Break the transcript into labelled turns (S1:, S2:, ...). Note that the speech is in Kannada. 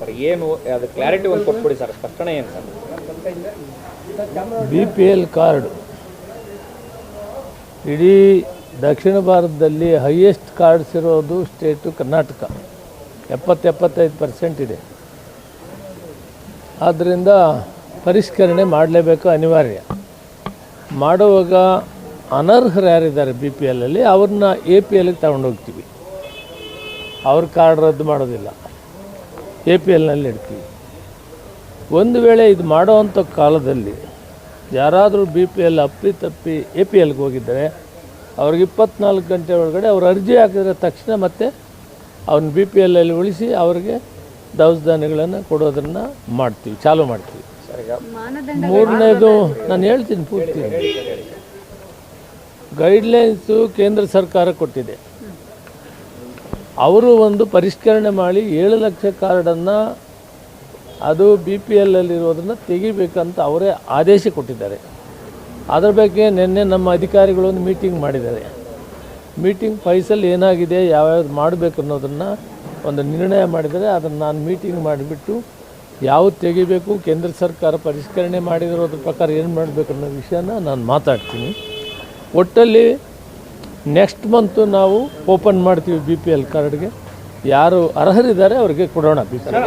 S1: ಸರ್. ಏನು, ಅದು ಕ್ಲಾರಿಟಿ ಒಂದು ಕೊಟ್ಬಿಡಿ ಸರ್. ಸ್ಪಷ್ಟನೆ ಏನು sir?
S2: B P L card ಇಡೀ ದಕ್ಷಿಣ ಭಾರತದಲ್ಲಿ ಹೈಯೆಸ್ಟ್ ಕಾರ್ಡ್ಸ್ ಇರೋದು ಸ್ಟೇಟು ಕರ್ನಾಟಕ. ಎಪ್ಪತ್ತು ಎಪ್ಪತ್ತೈದು ಪರ್ಸೆಂಟ್ ಇದೆ. ಆದ್ದರಿಂದ ಪರಿಷ್ಕರಣೆ ಮಾಡಲೇಬೇಕು ಅನಿವಾರ್ಯ. ಮಾಡುವಾಗ ಅನರ್ಹರು ಯಾರಿದ್ದಾರೆ ಬಿ ಪಿ ಎಲ್ಲಲ್ಲಿ ಅವ್ರನ್ನ ಎ ಪಿ ಎಲ್ಗೆ ತಗೊಂಡೋಗ್ತೀವಿ. ಅವ್ರ ಕಾರ್ಡ್ ರದ್ದು ಮಾಡೋದಿಲ್ಲ. ಎ ಪಿ ಎಲ್ನಲ್ಲಿ ಇಡ್ತೀವಿ. ಒಂದು ವೇಳೆ ಇದು ಮಾಡೋವಂಥ ಕಾಲದಲ್ಲಿ ಯಾರಾದರೂ ಬಿ ಪಿ ಎಲ್ ಅಪ್ಪಿ ತಪ್ಪಿ ಎ ಪಿ ಎಲ್ಗೆ ಹೋಗಿದ್ದರೆ ಅವ್ರಿಗೆ ಇಪ್ಪತ್ನಾಲ್ಕು ಗಂಟೆ ಒಳಗಡೆ ಅವ್ರು ಅರ್ಜಿ ಹಾಕಿದ್ರೆ ತಕ್ಷಣ ಮತ್ತೆ ಅವ್ನ ಬಿ ಪಿ ಎಲ್ಲಲ್ಲಿ ಉಳಿಸಿ ಅವ್ರಿಗೆ ದವಸ ಧಾನ್ಯಗಳನ್ನು ಕೊಡೋದನ್ನು ಮಾಡ್ತೀವಿ ಚಾಲೂ ಮಾಡ್ತೀವಿ. ಮೂರನೇದು ನಾನು ಹೇಳ್ತೀನಿ ಪೂರ್ತಿ. ಗೈಡ್ಲೈನ್ಸು ಕೇಂದ್ರ ಸರ್ಕಾರ ಕೊಟ್ಟಿದೆ. ಅವರು ಒಂದು ಪರಿಷ್ಕರಣೆ ಮಾಡಿ ಏಳು ಲಕ್ಷ ಕಾರ್ಡನ್ನು ಅದು ಬಿ ಪಿ ಎಲ್ಲಲ್ಲಿರೋದನ್ನು ತೆಗಿಬೇಕಂತ ಅವರೇ ಆದೇಶ ಕೊಟ್ಟಿದ್ದಾರೆ. ಅದರ ಬಗ್ಗೆ ನಿನ್ನೆ ನಮ್ಮ ಅಧಿಕಾರಿಗಳು ಒಂದು ಮೀಟಿಂಗ್ ಮಾಡಿದ್ದಾರೆ. ಮೀಟಿಂಗ್ ಫೈಸಲ್ ಏನಾಗಿದೆ, ಯಾವ್ಯಾವ್ದು ಮಾಡಬೇಕು ಅನ್ನೋದನ್ನು ಒಂದು ನಿರ್ಣಯ ಮಾಡಿದರೆ ಅದನ್ನು ನಾನು ಮೀಟಿಂಗ್ ಮಾಡಿಬಿಟ್ಟು ಯಾವ್ದು ತೆಗಿಬೇಕು, ಕೇಂದ್ರ ಸರ್ಕಾರ ಪರಿಷ್ಕರಣೆ ಮಾಡಿರೋದ್ರ ಪ್ರಕಾರ ಏನು ಮಾಡಬೇಕು ಅನ್ನೋ ವಿಷಯನ ನಾನು ಮಾತಾಡ್ತೀನಿ. ಒಟ್ಟಲ್ಲಿ ನೆಕ್ಸ್ಟ್ ಮಂತು ನಾವು ಓಪನ್ ಮಾಡ್ತೀವಿ ಬಿ ಪಿ ಎಲ್ ಕಾರ್ಡ್ಗೆ ಯಾರು ಅರ್ಹರಿದ್ದಾರೆ ಅವ್ರಿಗೆ ಕೊಡೋಣ ಬಿ ಪಿ